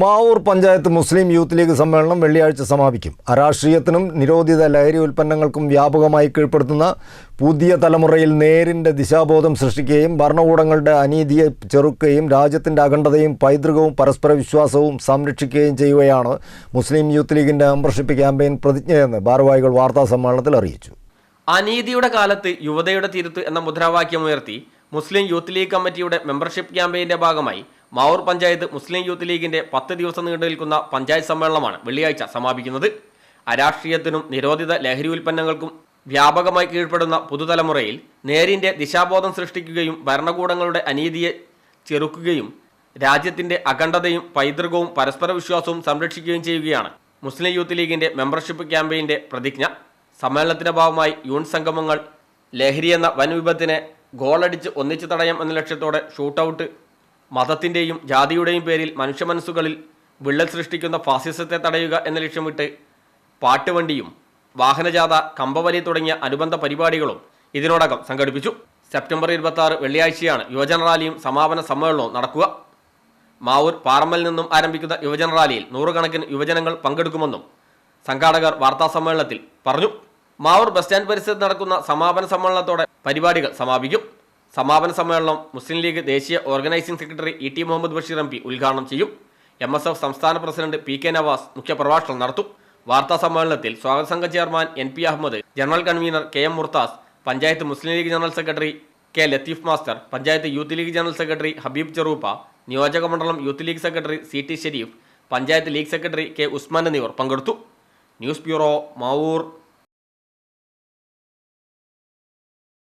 Mavoor panchayat Muslim Youth League സമ്മേളനം വെള്ളിയാഴ്ച സമാപിക്കും. അരാഷ്ട്രീയത്തിനും നിരോധിത ലഹരി ഉൽപ്പന്നങ്ങൾക്കും വ്യാപകമായി കീഴ്പ്പെടുത്തുന്ന പുതിയ തലമുറയിൽ നേരിന്റെ ദിശാബോധം സൃഷ്ടിക്കുകയും ഭരണകൂടങ്ങളുടെ അനീതിയെ ചെറുക്കുകയും രാജ്യത്തിന്റെ അഖണ്ഡതയും പൈതൃകവും പരസ്പര വിശ്വാസവും സംരക്ഷിക്കുകയും ചെയ്യുകയാണ് മുസ്ലിം യൂത്ത് ലീഗിന്റെ മെമ്പർഷിപ്പ് ക്യാമ്പയിൻ പ്രതിജ്ഞയെന്ന് ഭാരവാഹികൾ വാർത്താ സമ്മേളനത്തിൽ അറിയിച്ചു. അനീതിയുടെ കാലത്ത് യുവതയുടെ തിരുത്ത് എന്ന മുദ്രാവാക്യം ഉയർത്തി മുസ്ലിം യൂത്ത് ലീഗ് കമ്മിറ്റിയുടെ മെമ്പർഷിപ്പ് ക്യാമ്പയിന്റെ ഭാഗമായി മാവൂർ പഞ്ചായത്ത് മുസ്ലിം യൂത്ത് ലീഗിന്റെ പത്ത് ദിവസം നീണ്ടു നിൽക്കുന്ന പഞ്ചായത്ത് സമ്മേളനമാണ് വെള്ളിയാഴ്ച സമാപിക്കുന്നത്. അരാഷ്ട്രീയത്തിനും നിരോധിത ലഹരി ഉൽപ്പന്നങ്ങൾക്കും വ്യാപകമായി കീഴ്പ്പെടുന്ന പുതുതലമുറയിൽ നേരിന്റെ ദിശാബോധം സൃഷ്ടിക്കുകയും ഭരണകൂടങ്ങളുടെ അനീതിയെ ചെറുക്കുകയും രാജ്യത്തിന്റെ അഖണ്ഡതയും പൈതൃകവും പരസ്പര വിശ്വാസവും സംരക്ഷിക്കുകയും ചെയ്യുകയാണ് മുസ്ലിം യൂത്ത് ലീഗിന്റെ മെമ്പർഷിപ്പ് ക്യാമ്പയിന്റെ പ്രതിജ്ഞ. സമ്മേളനത്തിന്റെ ഭാഗമായി യൂൺ സംഗമങ്ങൾ ലഹരി എന്ന വൻവിപത്തിനെ ഗോളടിച്ച് ഒന്നിച്ചു തടയാം എന്ന ലക്ഷ്യത്തോടെ ഷൂട്ടൌട്ട് മതത്തിന്റെയും ജാതിയുടെയും പേരിൽ മനുഷ്യ മനസ്സുകളിൽ വിള്ളൽ സൃഷ്ടിക്കുന്ന ഫാസിസത്തെ തടയുക എന്ന ലക്ഷ്യമിട്ട് പാട്ടുവണ്ടിയും വാഹനജാഥ കമ്പവലി തുടങ്ങിയ അനുബന്ധ പരിപാടികളും ഇതിനോടകം സംഘടിപ്പിച്ചു. സെപ്റ്റംബർ ഇരുപത്തി ആറ് വെള്ളിയാഴ്ചയാണ് യുവജന റാലിയും സമാപന സമ്മേളനവും നടക്കുക. മാവൂർ പാറമ്മൽ നിന്നും ആരംഭിക്കുന്ന യുവജന റാലിയിൽ നൂറുകണക്കിന് യുവജനങ്ങൾ പങ്കെടുക്കുമെന്നും സംഘാടകർ വാർത്താ സമ്മേളനത്തിൽ പറഞ്ഞു. മാവൂർ ബസ് സ്റ്റാൻഡ് പരിസരത്ത് നടക്കുന്ന സമാപന സമ്മേളനത്തോടെ പരിപാടികൾ സമാപിക്കും. സമാപന സമ്മേളനം മുസ്ലിം ലീഗ് ദേശീയ organising secretary E T Muhammad Basheer M P ഉദ്ഘാടനം ചെയ്യും. എം എസ് എഫ് സംസ്ഥാന പ്രസിഡന്റ് പി കെ നവാസ് മുഖ്യപ്രഭാഷണം നടത്തും. വാർത്താ സമ്മേളനത്തിൽ സ്വാഗത സംഘ chairman N P Ahammed general convener K M Murthas panchayat Muslim League general secretary K Latheef master panchayat Youth League general secretary Habeeb Cheruppa നിയോജക മണ്ഡലം Youth League secretary C T Shereef panchayat League secretary K Usman എന്നിവർ പങ്കെടുത്തു. News bureau Mavoor.